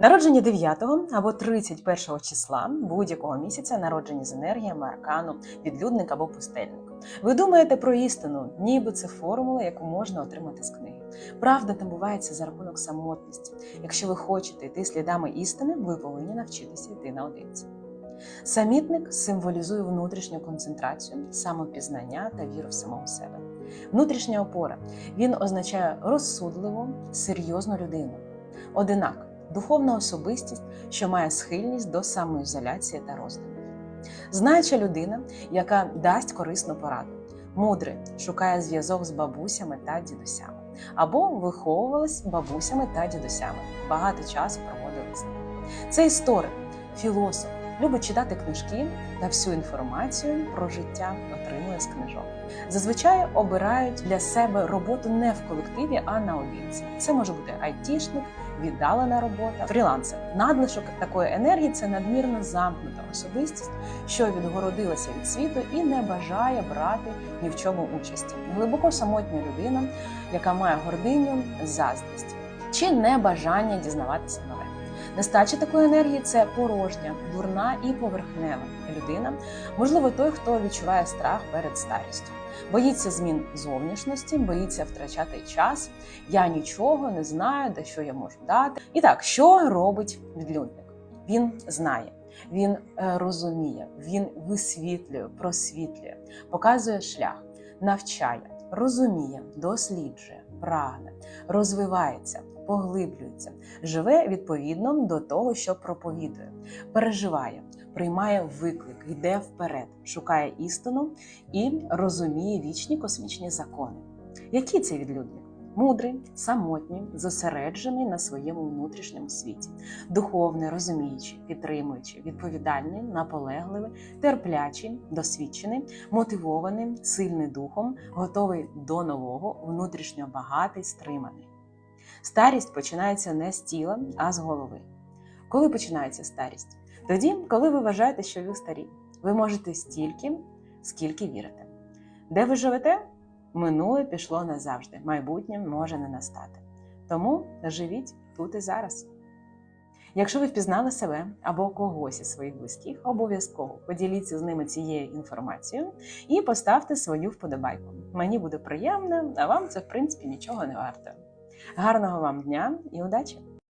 Народжені 9 або 31 числа будь-якого місяця народжені з енергіями аркану, відлюдник або пустельник. Ви думаєте про істину, ніби це формула, яку можна отримати з книги. Правда набувається за рахунок самотності. Якщо ви хочете йти слідами істини, ви повинні навчитися йти наодинці. Самітник символізує внутрішню концентрацію, самопізнання та віру в самого себе. Внутрішня опора він означає розсудливу, серйозну людину. Одинак духовна особистість, що має схильність до самоізоляції та роздумів. Знаюча людина, яка дасть корисну пораду, мудрий, шукає зв'язок з бабусями та дідусями, або виховувалась бабусями та дідусями, багато часу проводили з ними. Це історик, філософ, любить читати книжки та всю інформацію про життя отримує з книжок. Зазвичай обирають для себе роботу не в колективі, а наодинці. Це може бути айтішник, віддалена робота, фрілансер. Надлишок такої енергії це надмірно замкнута особистість, що відгородилася від світу і не бажає брати ні в чому участі. Глибоко самотня людина, яка має гординю, заздрість чи небажання дізнаватися нове. Нестача такої енергії це порожня, дурна і поверхнева людина. Можливо, той, хто відчуває страх перед старістю, боїться змін зовнішності, боїться втрачати час. Я нічого не знаю, де що я можу дати. І так, що робить відлюдник? Він знає, він е, розуміє, він висвітлює, просвітлює, показує шлях, навчає, розуміє, досліджує, прагне, розвивається, поглиблюється, живе відповідно до того, що проповідує, переживає, приймає виклик, йде вперед, шукає істину і розуміє вічні космічні закони. Які це відлюдник? Мудрий, самотній, зосереджений на своєму внутрішньому світі, духовний, розуміючий, підтримуючий, відповідальний, наполегливий, терплячий, досвідчений, мотивований, сильний духом, готовий до нового, внутрішньо багатий, стриманий. Старість починається не з тіла, а з голови. Коли починається старість? Тоді, коли ви вважаєте, що ви старі, ви можете стільки, скільки вірите. Де ви живете? Минуле пішло назавжди, майбутнє може не настати. Тому живіть тут і зараз. Якщо ви впізнали себе або когось із своїх близьких, обов'язково поділіться з ними цією інформацією і поставте свою вподобайку. Мені буде приємно, а вам це в принципі нічого не варто. Гарного вам дня і удачі!